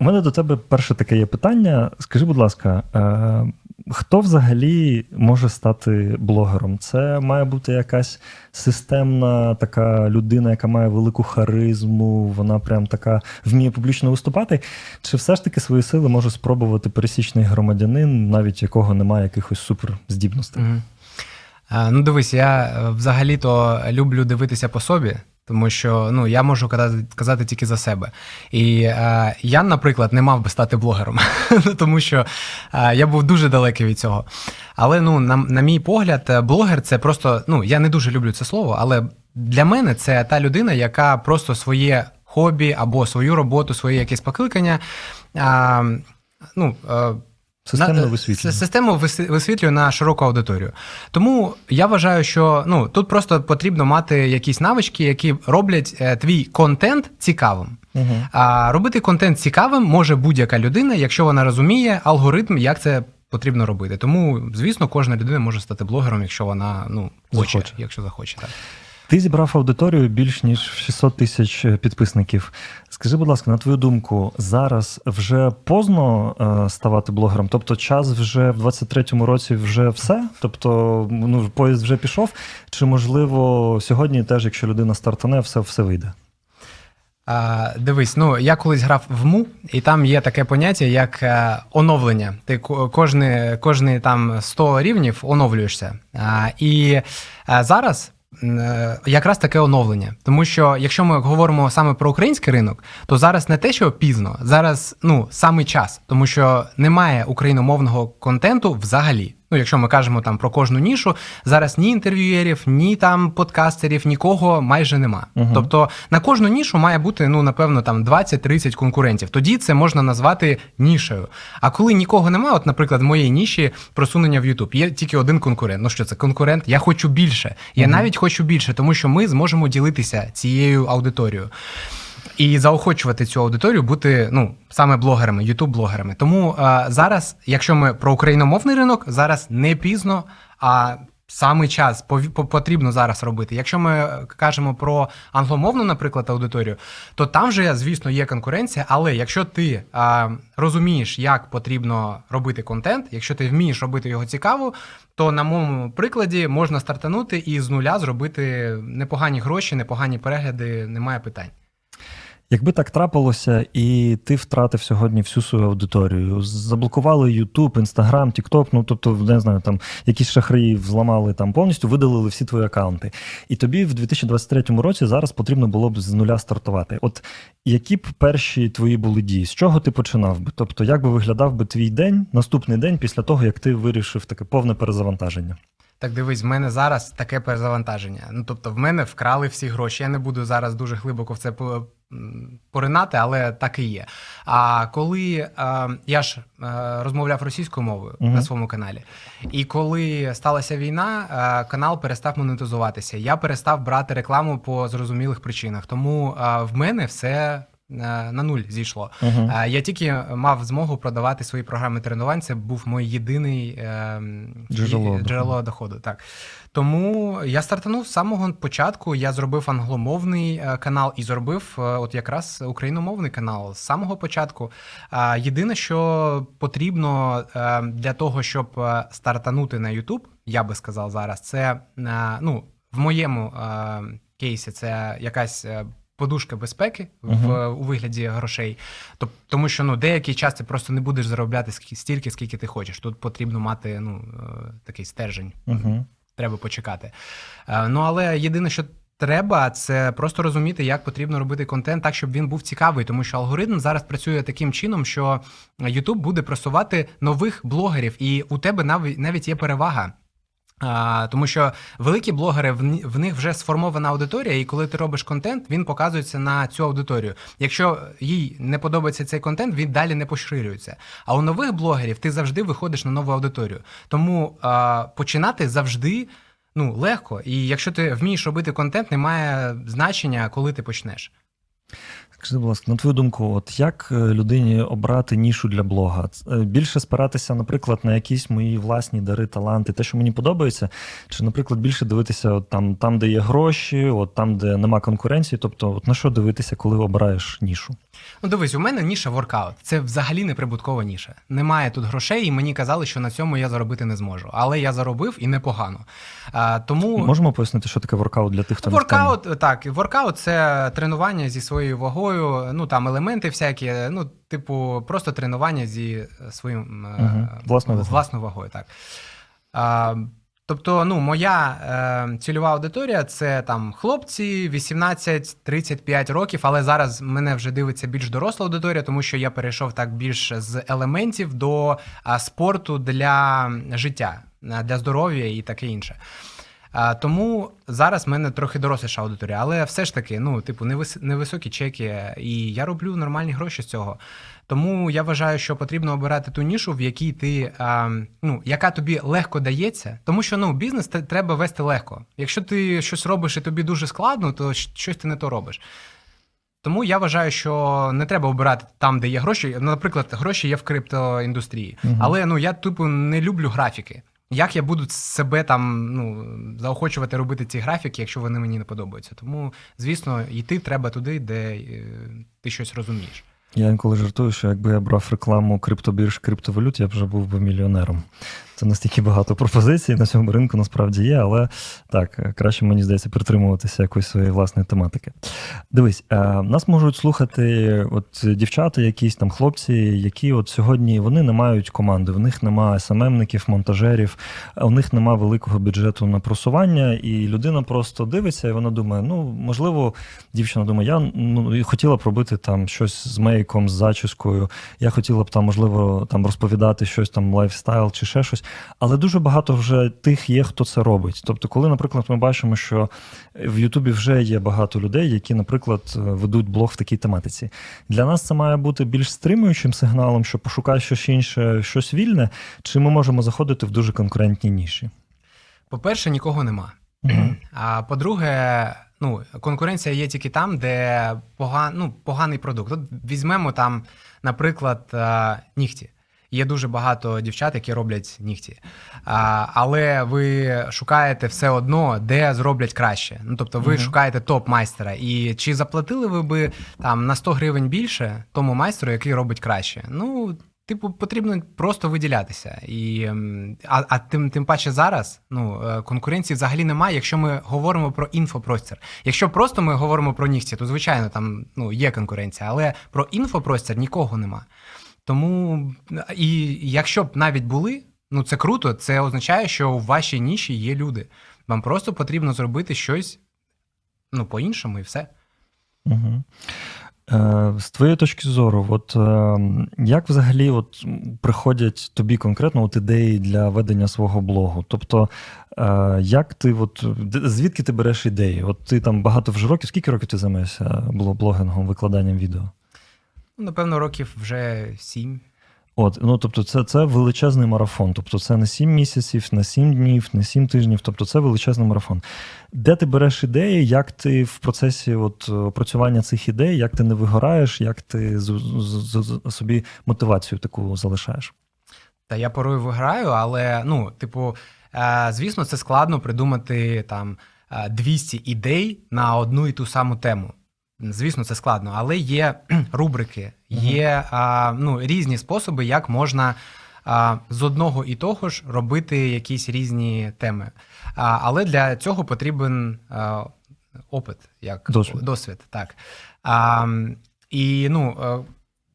У мене до тебе перше таке є питання. Скажи, будь ласка, е, хто взагалі може стати блогером? Це має бути якась системна така людина, яка має велику харизму, вона прям така вміє публічно виступати. Чи все ж таки свої сили може спробувати пересічний громадянин, навіть якого немає якихось суперздібностей? Мгм. Е, Ну, дивись, я е, взагалі-то люблю дивитися по собі, тому що ну, я можу казати, казати тільки за себе. І е, я, наприклад, не мав би стати блогером, тому що е, я був дуже далекий від цього. Але ну, на, на мій погляд, е, блогер це просто, ну, я не дуже люблю це слово, але для мене це та людина, яка просто своє хобі або свою роботу, своє якесь покликання. А, ну, е, Системно висвітлює. с- Систему висвітлює на широку аудиторію. Тому я вважаю, що ну тут просто потрібно мати якісь навички, які роблять е, твій контент цікавим. Угу. А робити контент цікавим може будь-яка людина, якщо вона розуміє алгоритм, як це потрібно робити. Тому, звісно, кожна людина може стати блогером, якщо вона ну хоче, Захоче. якщо захоче. Так. Ти зібрав аудиторію більш ніж 600 тисяч е, підписників. Скажи, будь ласка, на твою думку, зараз вже поздно е, ставати блогером? Тобто час вже в 23-му році вже все? Тобто, ну поїзд вже пішов? Чи можливо сьогодні теж, якщо людина стартане, все, все вийде? А, дивись, ну я колись грав в МУ, і там є таке поняття, як е, оновлення. Ти ко- кожні, кожні там 100 рівнів оновлюєшся. А, і е, зараз. Е, Якраз таке оновлення, тому що якщо ми говоримо саме про український ринок, то зараз не те, що пізно, зараз ну саме час, тому що немає україномовного контенту взагалі. Ну, якщо ми кажемо там про кожну нішу, зараз ні інтерв'юєрів, ні там подкастерів, нікого майже нема. Мгм. Тобто на кожну нішу має бути, ну напевно, там 20-30 конкурентів. Тоді це можна назвати нішею. А коли нікого немає, от, наприклад, в моїй ніші просунення в YouTube, є тільки один конкурент. Ну що це конкурент? Я хочу більше. Я навіть хочу більше, тому що ми зможемо ділитися цією аудиторією. І заохочувати цю аудиторію бути ну саме блогерами, ютуб-блогерами. Тому е, зараз, якщо ми про україномовний ринок, зараз не пізно, а саме час потрібно зараз робити. Якщо ми кажемо про англомовну, наприклад, аудиторію, то там же, звісно, є конкуренція. Але якщо ти е, розумієш, як потрібно робити контент, якщо ти вмієш робити його цікаво, то на моєму прикладі можна стартанути і з нуля зробити непогані гроші, непогані перегляди, немає питань. Якби так трапилося, і ти втратив сьогодні всю свою аудиторію, заблокували YouTube, Instagram, TikTok, ну тобто, не знаю, там якісь шахраї взламали там повністю, видалили всі твої акаунти. І тобі в 2023 році зараз потрібно було б з нуля стартувати. От які б перші твої були дії? З чого ти починав би? Тобто, як би виглядав би твій день, наступний день після того, як ти вирішив таке повне перезавантаження? Так дивись, в мене зараз таке перезавантаження. Ну тобто, в мене вкрали всі гроші. Я не буду зараз дуже глибоко в це поринати, але так і є. А коли е, я ж е, розмовляв російською мовою Мгм. на своєму каналі, і коли сталася війна, е, канал перестав монетизуватися. Я перестав брати рекламу по зрозумілих причинах. Тому е, в мене все. На нуль зійшло. Угу. Я тільки мав змогу продавати свої програми тренувань. Це був мій єдиний ем, Джерело доходу. джерело доходу. Так тому я стартанув з самого початку. Я зробив англомовний е, канал і зробив е, от якраз україномовний канал з самого початку. Єдине, що потрібно е, для того, щоб стартанути на YouTube, я би сказав зараз, це ну в моєму кейсі це якась. Подушка безпеки в Мгм. у вигляді грошей, Тоб- тому що ну деякий час ти просто не будеш заробляти стільки, скільки ти хочеш. Тут потрібно мати ну е, такий стержень Угу. треба почекати. Е, Ну але єдине, що треба, це просто розуміти, як потрібно робити контент так, щоб він був цікавий, тому що алгоритм зараз працює таким чином, що YouTube буде просувати нових блогерів, і у тебе навіть навіть є перевага. А, тому що великі блогери в, в них вже сформована аудиторія, і коли ти робиш контент, він показується на цю аудиторію. Якщо їй не подобається цей контент, він далі не поширюється. А у нових блогерів ти завжди виходиш на нову аудиторію. Тому а, починати завжди ну, легко. І якщо ти вмієш робити контент, немає значення, коли ти почнеш. Скажи, будь ласка, на твою думку, от як е, людині обрати нішу для блога? Е, Більше спиратися, наприклад, на якісь мої власні дари, таланти, те, що мені подобається, чи, наприклад, більше дивитися от там, там, де є гроші, от там, де нема конкуренції. Тобто, от на що дивитися, коли обираєш нішу? Ну, дивись, у мене ніша воркаут. Це взагалі не прибуткова ніша. Немає тут грошей, і мені казали, що на цьому я заробити не зможу. Але я заробив і непогано. А, тому Можемо пояснити, що таке воркаут для тих, хто не в темі? Воркаут, так, воркаут це тренування зі своєю вагою, ну там елементи всякі, ну, типу, просто тренування зі е, своїм Мгм. Власною вагою. власною вагою. Так. А, тобто, ну, моя е, цільова аудиторія це там хлопці 18-35 років, але зараз мене вже дивиться більш доросла аудиторія, тому що я перейшов так більш з елементів до а, спорту для життя, для здоров'я і таке інше. А, тому зараз в мене трохи доросліша аудиторія, але все ж таки, ну, типу, невис- невисокі чеки, і я роблю нормальні гроші з цього. Тому я вважаю, що потрібно обирати ту нішу, в якій ти, а, ну, яка тобі легко дається, тому що ну, бізнес треба вести легко. Якщо ти щось робиш і тобі дуже складно, то щось ти не то робиш. Тому я вважаю, що не треба обирати там, де є гроші. Наприклад, гроші є в криптоіндустрії. Мгм. Але ну я типу не люблю графіки. Як я буду себе там ну, заохочувати робити ці графіки, якщо вони мені не подобаються? Тому, звісно, йти треба туди, де е, ти щось розумієш. Я інколи жартую, що якби я брав рекламу криптобірж, криптовалют, я б вже був би мільйонером. Це настільки багато пропозицій на цьому ринку насправді є, але так, краще мені здається притримуватися якоїсь своєї власної тематики. Дивись, е, нас можуть слухати от дівчата, якісь там хлопці, які от сьогодні вони не мають команди, в них немає СММників, монтажерів, у них немає великого бюджету на просування, і людина просто дивиться, і вона думає: ну можливо, дівчина думає, я ну хотіла б робити там щось з мейком, з зачіскою. Я хотіла б там, можливо, там розповідати щось там лайфстайл чи ще щось. Але дуже багато вже тих є, хто це робить. Тобто, коли, наприклад, ми бачимо, що в Ютубі вже є багато людей, які, наприклад, ведуть блог в такій тематиці. Для нас це має бути більш стримуючим сигналом, що пошукай щось інше, щось вільне, чи ми можемо заходити в дуже конкурентні ніші. По-перше, нікого нема. А по-друге, ну, конкуренція є тільки там, де поган, ну, поганий продукт. От візьмемо там, наприклад, е, нігті. Є дуже багато дівчат, які роблять нігті. А, але ви шукаєте все одно, де зроблять краще. Ну, тобто ви Мгм. шукаєте топ-майстера. І чи заплатили ви би там на 100 гривень більше тому майстеру, який робить краще? Ну, Типу, потрібно просто виділятися. І, а а тим, тим паче зараз ну, е, конкуренції взагалі немає, якщо ми говоримо про інфопростір. Якщо просто ми говоримо про нігті, то звичайно там ну, є конкуренція, але про інфопростір нікого нема. Тому і якщо б навіть були, ну це круто, це означає, що у вашій ніші є люди. Вам просто потрібно зробити щось ну, по-іншому і все. Угу. Е, з твоєї точки зору, от е, як взагалі от приходять тобі конкретно от ідеї для ведення свого блогу? Тобто, е, як ти, от, звідки ти береш ідеї? От ти там багато вже років, скільки років ти займаєшся бло- блогингом, викладанням відео? Ну, напевно, років вже сім. От, ну тобто, це, це величезний марафон. Тобто, це не 7 місяців, не 7 днів, не 7 тижнів. Тобто, це величезний марафон. Де ти береш ідеї, як ти в процесі от, опрацювання цих ідей, як ти не вигораєш, як ти з, з, з- з- собі мотивацію таку залишаєш? Та я порою виграю, але ну, типу, е, звісно, це складно придумати там е, 200 ідей на одну і ту саму тему. Звісно, це складно, але є рубрики, є а, ну, різні способи, як можна а, з одного і того ж робити якісь різні теми. А, але для цього потрібен а, опит, як Досвід. досвід так. А, і ну, е,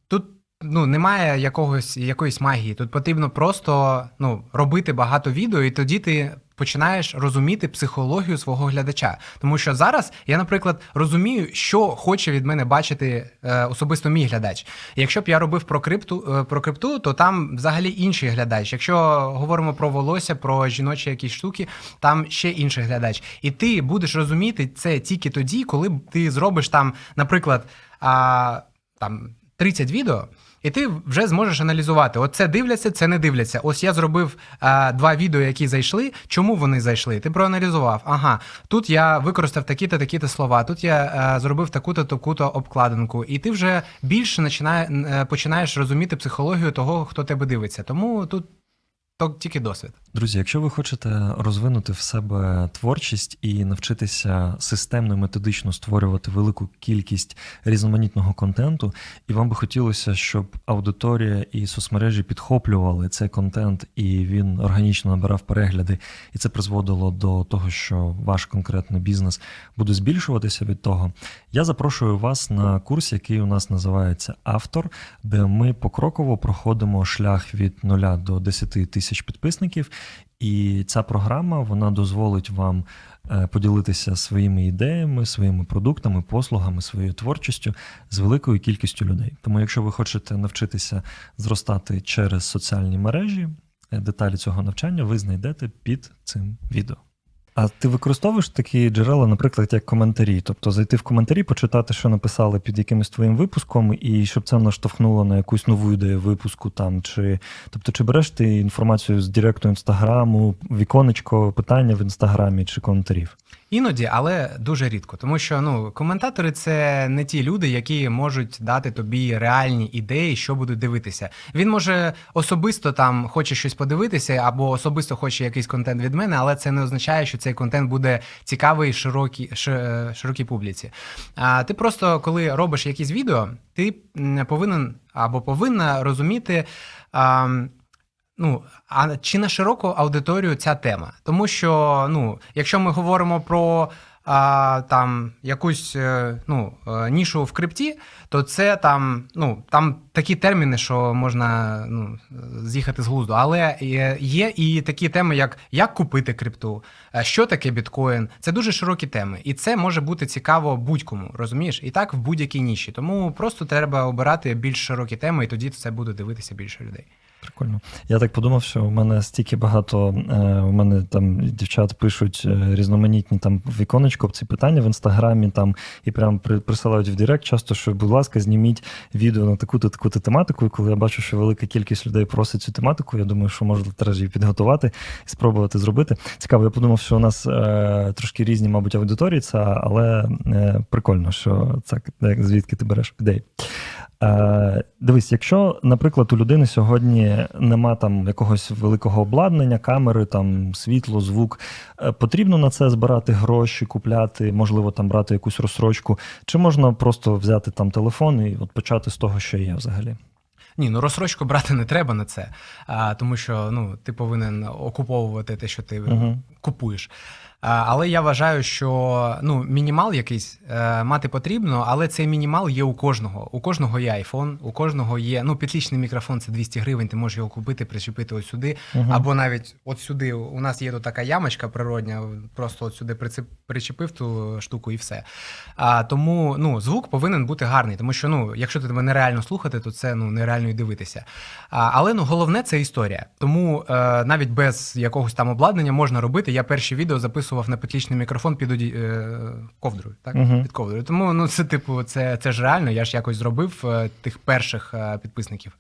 тут ну, немає якогось, якоїсь магії. Тут потрібно просто ну, робити багато відео, і тоді ти починаєш розуміти психологію свого глядача. Тому що зараз я, наприклад, розумію, що хоче від мене бачити е, особисто мій глядач. Якщо б я робив про крипту, е, про крипту, то там взагалі інший глядач. Якщо говоримо про волосся, про жіночі якісь штуки, там ще інший глядач. І ти будеш розуміти це тільки тоді, коли ти зробиш там, наприклад, а, там 30 відео. І ти вже зможеш аналізувати: от це дивляться, це не дивляться. Ось я зробив е, два відео, які зайшли. Чому вони зайшли? Ти проаналізував. Ага, тут я використав такі-то, такі-то слова. Тут я е, зробив таку-то, таку-то обкладинку. І ти вже більше починає, починаєш розуміти психологію того, хто тебе дивиться. Тому тут то тільки досвід. Друзі, якщо ви хочете розвинути в себе творчість і навчитися системно методично створювати велику кількість різноманітного контенту, і вам би хотілося, щоб аудиторія і соцмережі підхоплювали цей контент, і він органічно набирав перегляди, і це призводило до того, що ваш конкретний бізнес буде збільшуватися від того. Я запрошую вас на курс, який у нас називається Автор, де ми покроково проходимо шлях від 0 до 10 тисяч підписників. І ця програма вона дозволить вам е, поділитися своїми ідеями, своїми продуктами, послугами, своєю творчістю з великою кількістю людей. Тому, якщо ви хочете навчитися зростати через соціальні мережі, е, деталі цього навчання ви знайдете під цим відео. А ти використовуєш такі джерела, наприклад, як коментарі? Тобто зайти в коментарі, почитати, що написали під якимось твоїм випуском, і щоб це наштовхнуло на якусь нову ідею випуску там. Чи тобто, чи береш ти інформацію з директу інстаграму, віконечко, питання в інстаграмі чи коментарів? Іноді, але дуже рідко, тому що ну коментатори це не ті люди, які можуть дати тобі реальні ідеї, що будуть дивитися. Він може особисто там хоче щось подивитися, або особисто хоче якийсь контент від мене, але це не означає, що цей контент буде цікавий широкій широкій публіці. А ти просто коли робиш якісь відео, ти повинен або повинна розуміти. А, Ну, а чи на широку аудиторію ця тема? Тому що, ну, якщо ми говоримо про а, там якусь е, ну, е, нішу в крипті, то це там, ну, там такі терміни, що можна ну, з'їхати з глузду. Але є- і такі теми, як як купити крипту, е, що таке біткоін. Це дуже широкі теми, і це може бути цікаво будь-кому, розумієш? І так в будь-якій ніші. Тому просто треба обирати більш широкі теми, і тоді це буде дивитися більше людей. Прикольно. Я так подумав, що у мене стільки багато. Е, у мене там дівчат пишуть е, різноманітні там віконечко ці питання в інстаграмі там і прям при, присилають в Директ часто, що, будь ласка, зніміть відео на таку-то таку-то тематику. І коли я бачу, що велика кількість людей просить цю тематику, я думаю, що можна теж її підготувати і спробувати зробити. Цікаво, я подумав, що у нас е, трошки різні, мабуть, аудиторії, це, але е, прикольно, що це звідки ти береш ідеї. Е, дивись, якщо, наприклад, у людини сьогодні нема там якогось великого обладнання, камери, там світло, звук, е, потрібно на це збирати гроші, купляти, можливо, там брати якусь розсрочку, чи можна просто взяти там телефон і от почати з того, що є взагалі? Ні, ну розсрочку брати не треба на це, а, тому що ну, ти повинен окуповувати те, що ти Мгм. купуєш. А, але я вважаю, що ну, мінімал якийсь е, мати потрібно, але цей мінімал є у кожного. У кожного є iPhone, у кожного є ну, підлічний мікрофон це 200 гривень, ти можеш його купити, причепити ось сюди. Мгм. Або навіть от сюди. У нас є тут така ямочка природня, просто от сюди прицеп, причепив ту штуку і все. А, тому ну, звук повинен бути гарний, тому що ну, якщо ти тебе нереально слухати, то це ну, нереально і дивитися. А, але ну, головне це історія. Тому е, навіть без якогось там обладнання можна робити. Я перші відео записував на петлічний мікрофон під оді- е, ковдрою. Так? Мгм. Під ковдрою. Тому ну, це, типу, це, це ж реально. Я ж якось зробив е, тих перших е, підписників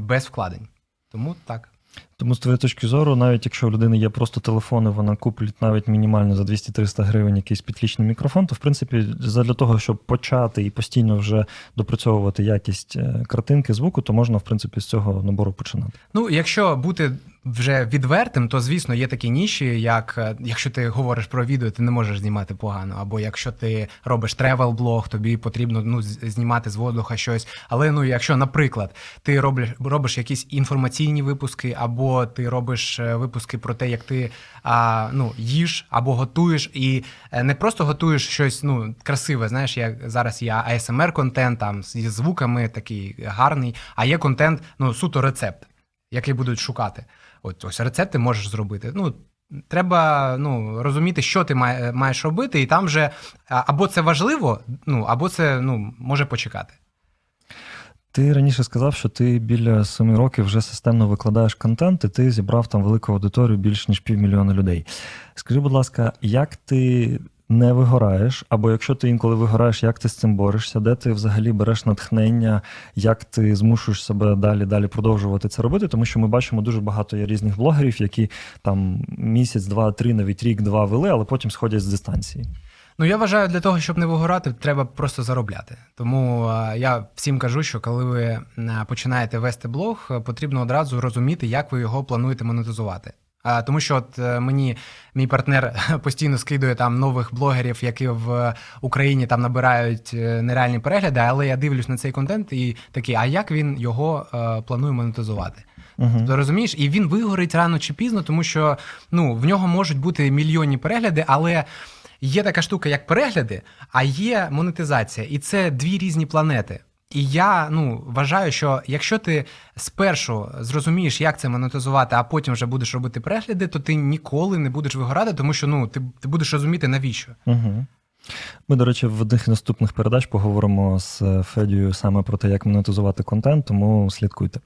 без вкладень. Тому так. Тому з твоєї точки зору, навіть якщо у людини є просто телефон, і вона куплять навіть мінімально за 200-300 гривень якийсь підлічний мікрофон, то в принципі для того, щоб почати і постійно вже допрацьовувати якість картинки, звуку, то можна в принципі з цього набору починати. Ну, якщо бути вже відвертим, то звісно є такі ніші, як е, якщо ти говориш про відео, ти не можеш знімати погано. Або якщо ти робиш тревел-блог, тобі потрібно ну, знімати з воздуха щось. Але ну, якщо, наприклад, ти робиш, робиш якісь інформаційні випуски, або ти робиш е, випуски про те, як ти а, ну, їш або готуєш, і е, не просто готуєш щось ну, красиве, знаєш, як зараз є ASMR контент там зі звуками такий гарний, а є контент, ну, суто рецепт який будуть шукати. От ось рецепти можеш зробити. Ну, треба ну, розуміти, що ти маєш робити, і там вже або це важливо, ну, або це ну, може почекати. Ти раніше сказав, що ти біля семи років вже системно викладаєш контент, і ти зібрав там велику аудиторію більш ніж півмільйона людей. Скажи, будь ласка, як ти не вигораєш, або якщо ти інколи вигораєш, як ти з цим борешся, де ти взагалі береш натхнення, як ти змушуєш себе далі далі продовжувати це робити, тому що ми бачимо дуже багато є різних блогерів, які там місяць, два, три, навіть рік, два вели, але потім сходять з дистанції. Ну, я вважаю, для того, щоб не вигорати, треба просто заробляти. Тому е, я всім кажу, що коли ви е, починаєте вести блог, е, потрібно одразу розуміти, як ви його плануєте монетизувати. А, Тому що от е, мені мій партнер постійно скидує там нових блогерів, які в Україні там набирають е, нереальні перегляди, але я дивлюсь на цей контент і такий, а як він його е, планує монетизувати? Угу. Розумієш? І він вигорить рано чи пізно, тому що ну, в нього можуть бути мільйонні перегляди, але є така штука, як перегляди, а є монетизація. І це дві різні планети. І я ну, вважаю, що якщо ти спершу зрозумієш, як це монетизувати, а потім вже будеш робити перегляди, то ти ніколи не будеш вигорати, тому що ну, ти, ти будеш розуміти, навіщо. Угу. Ми, до речі, в одних наступних передач поговоримо з Федією саме про те, як монетизувати контент, тому слідкуйте.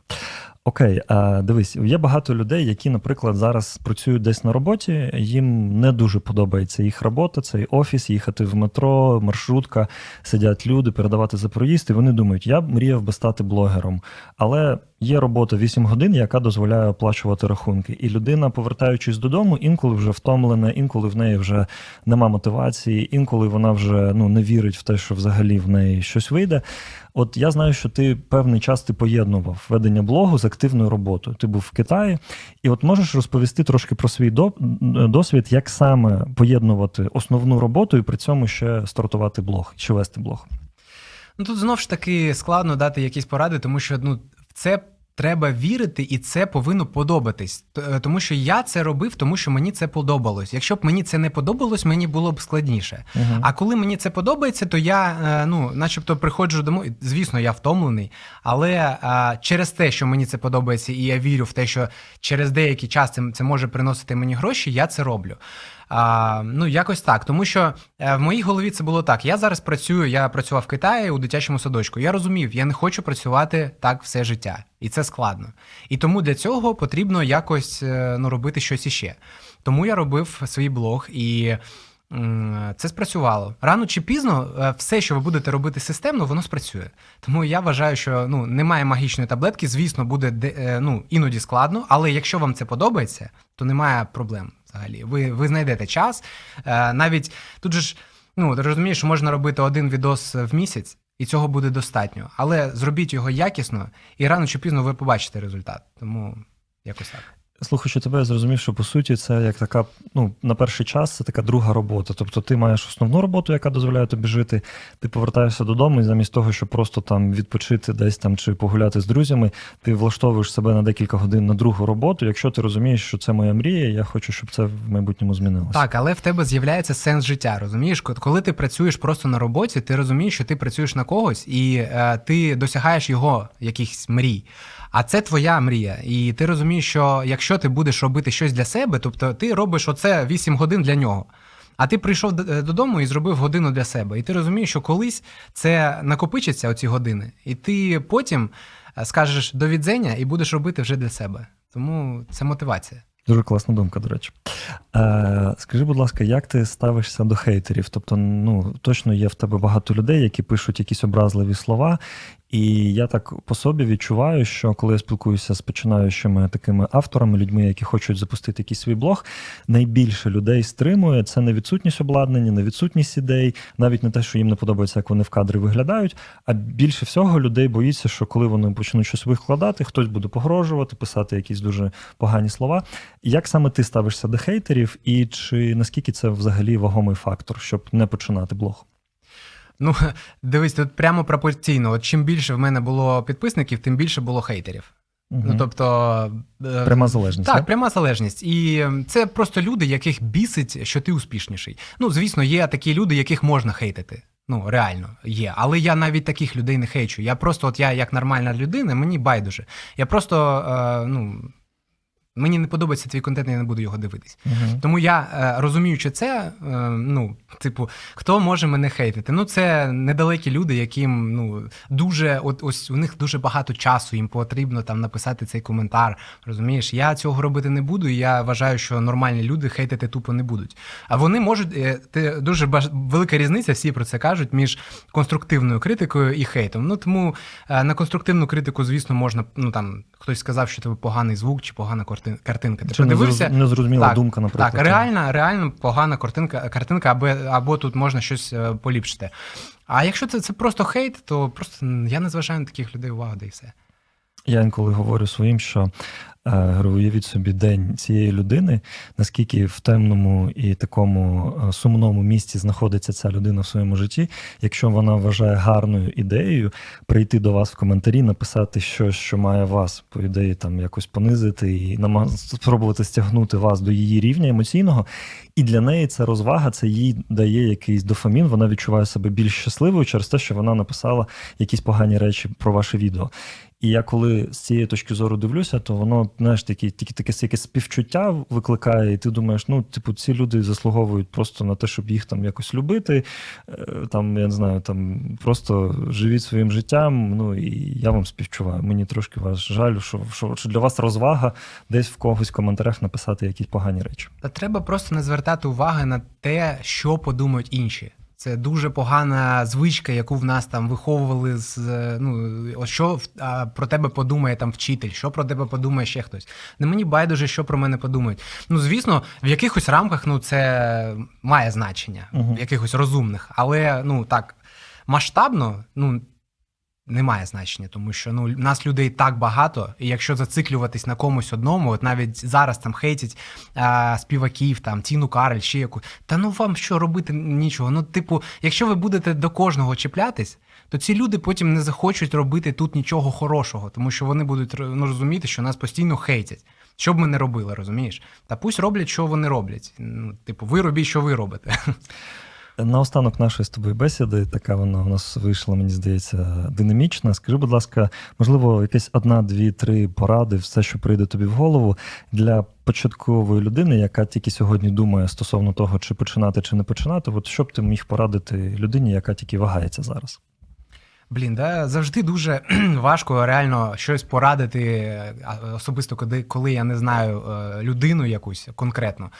Окей, а дивись, є багато людей, які, наприклад, зараз працюють десь на роботі. Їм не дуже подобається їх робота, цей офіс, їхати в метро, маршрутка, сидять люди, передавати за проїзд, і вони думають, я мріяв би стати блогером. Але є робота 8 годин, яка дозволяє оплачувати рахунки. І людина, повертаючись додому, інколи вже втомлена, інколи в неї вже нема мотивації, інколи вона вже ну не вірить в те, що взагалі в неї щось вийде. От я знаю, що ти певний час ти поєднував ведення блогу з роботу. Ти був в Китаї, і от можеш розповісти трошки про свій досвід, як саме поєднувати основну роботу і при цьому ще стартувати блог чи вести блог. Ну тут знов ж таки складно дати якісь поради, тому що ну це треба вірити, і це повинно подобатись. Тому що я це робив, тому що мені це подобалось. Якщо б мені це не подобалось, мені було б складніше. Uh-huh. А коли мені це подобається, то я, ну, начебто, приходжу домой. Звісно, я втомлений, але а, через те, що мені це подобається, і я вірю в те, що через деякий час це, це може приносити мені гроші, я це роблю. А, Ну, якось так. Тому що е, в моїй голові це було так. Я зараз працюю, я працював в Китаї у дитячому садочку. Я розумів, я не хочу працювати так все життя, і це складно. І тому для цього потрібно якось е, ну, робити щось іще. Тому я робив свій блог і. Це спрацювало рано чи пізно, е, все, що ви будете робити системно, воно спрацює. Тому я вважаю, що ну немає магічної таблетки. Звісно, буде ну іноді складно, але якщо вам це подобається, то немає проблем взагалі. Ви ви знайдете час. Е, навіть тут же ж, ну ти розумієш, що можна робити один відос в місяць, і цього буде достатньо. Але зробіть його якісно, і рано чи пізно ви побачите результат. Тому якось так. Слухаючи тебе, я зрозумів, що по суті це як така, ну на перший час це така друга робота. Тобто ти маєш основну роботу, яка дозволяє тобі жити. Ти повертаєшся додому, і замість того, щоб просто там відпочити десь там чи погуляти з друзями, ти влаштовуєш себе на декілька годин на другу роботу. Якщо ти розумієш, що це моя мрія, я хочу, щоб це в майбутньому змінилося. Так, але в тебе з'являється сенс життя. Розумієш, коли ти працюєш просто на роботі, ти розумієш, що ти працюєш на когось, і е, ти досягаєш його якихось мрій. А це твоя мрія. І ти розумієш, що якщо ти будеш робити щось для себе, тобто ти робиш оце 8 годин для нього. А ти прийшов додому і зробив годину для себе. І ти розумієш, що колись це накопичиться оці години, і ти потім е, скажеш до відзення і будеш робити вже для себе. Тому це мотивація. Дуже класна думка, до речі. Е, Скажи, будь ласка, як ти ставишся до хейтерів? Тобто, ну точно є в тебе багато людей, які пишуть якісь образливі слова, і я так по собі відчуваю, що коли я спілкуюся з починаючими такими авторами, людьми, які хочуть запустити якийсь свій блог, найбільше людей стримує це не відсутність обладнання, не відсутність ідей, навіть не те, що їм не подобається, як вони в кадрі виглядають. А більше всього людей боїться, що коли вони почнуть щось викладати, хтось буде погрожувати, писати якісь дуже погані слова. Як саме ти ставишся до хейтерів, і чи наскільки це взагалі вагомий фактор, щоб не починати блог? Ну, дивись, тут прямо пропорційно. От чим більше в мене було підписників, тим більше було хейтерів. Угу. Ну, тобто, е, Пряма залежність. Так, так, пряма залежність. І це просто люди, яких бісить, що ти успішніший. Ну, звісно, є такі люди, яких можна хейтити. Ну, реально є. Але я навіть таких людей не хейчу. Я просто, от я як нормальна людина, мені байдуже. Я просто е, ну, Мені не подобається твій контент, я не буду його дивитись. Мгм. Тому я е, розуміючи це, е, ну, типу, хто може мене хейтити? Ну, це недалекі люди, яким ну дуже, от ось у них дуже багато часу, їм потрібно там написати цей коментар. Розумієш, я цього робити не буду. І я вважаю, що нормальні люди хейтити тупо не будуть. А вони можуть е, ти дуже баж... велика різниця, всі про це кажуть, між конструктивною критикою і хейтом. Ну тому на конструктивну критику, звісно, можна. Ну там хтось сказав, що тебе поганий звук чи погана картин- картинка. Ти Чи подивився? незроз- незрозуміла Так, думка, наприклад. Так, реально, реально погана картинка, картинка або, або тут можна щось е, поліпшити. А якщо це, це просто хейт, то просто я не зважаю на таких людей увагу, да і все. Я інколи говорю своїм, що е, говорю, уявіть собі день цієї людини, наскільки в темному і такому е, сумному місці знаходиться ця людина в своєму житті. Якщо вона вважає гарною ідеєю прийти до вас в коментарі, написати щось, що має вас, по ідеї, там якось понизити і спробувати стягнути вас до її рівня емоційного. І для неї це розвага, це їй дає якийсь дофамін. Вона відчуває себе більш щасливою через те, що вона написала якісь погані речі про ваше відео. І я коли з цієї точки зору дивлюся, то воно знаєш, такі, тільки таке якесь співчуття викликає, і ти думаєш, ну, типу, ці люди заслуговують просто на те, щоб їх там якось любити. Е, Там, я не знаю, там просто живіть своїм життям. Ну і я вам співчуваю. Мені трошки вас жаль, що, що, що для вас розвага десь в когось в коментарях написати якісь погані речі. Та треба просто не звертати уваги на те, що подумають інші. Це дуже погана звичка, яку в нас там виховували з е, ну що а, про тебе подумає там вчитель, що про тебе подумає ще хтось. Не мені байдуже, що про мене подумають. Ну звісно, в якихось рамках ну це має значення, угу. в якихось розумних, але ну так масштабно, ну. Немає значення, тому що ну нас людей так багато, і якщо зациклюватись на комусь одному, от навіть зараз там хейтять а, співаків, там Тіну Карель, ще яку. Та ну вам що робити нічого. Ну, типу, якщо ви будете до кожного чіплятись, то ці люди потім не захочуть робити тут нічого хорошого, тому що вони будуть ну, розуміти, що нас постійно хейтять. Що б ми не робили, розумієш? Та пусть роблять, що вони роблять. Ну, типу, ви робіть, що ви робите. Наостанок нашої з тобою бесіди, така вона у нас вийшла, мені здається, динамічна. Скажи, будь ласка, можливо, якась одна, дві, три поради, все, що прийде тобі в голову для початкової людини, яка тільки сьогодні думає стосовно того, чи починати, чи не починати. От що б ти міг порадити людині, яка тільки вагається зараз? Блін, да, завжди дуже важко реально щось порадити, особисто коли, коли я не знаю е, людину якусь конкретно.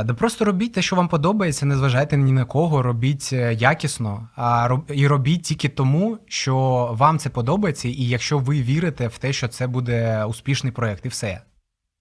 Е, Да просто робіть те, що вам подобається, не зважайте ні на кого, робіть е, якісно, а і робіть тільки тому, що вам це подобається, і якщо ви вірите в те, що це буде успішний проект, і все.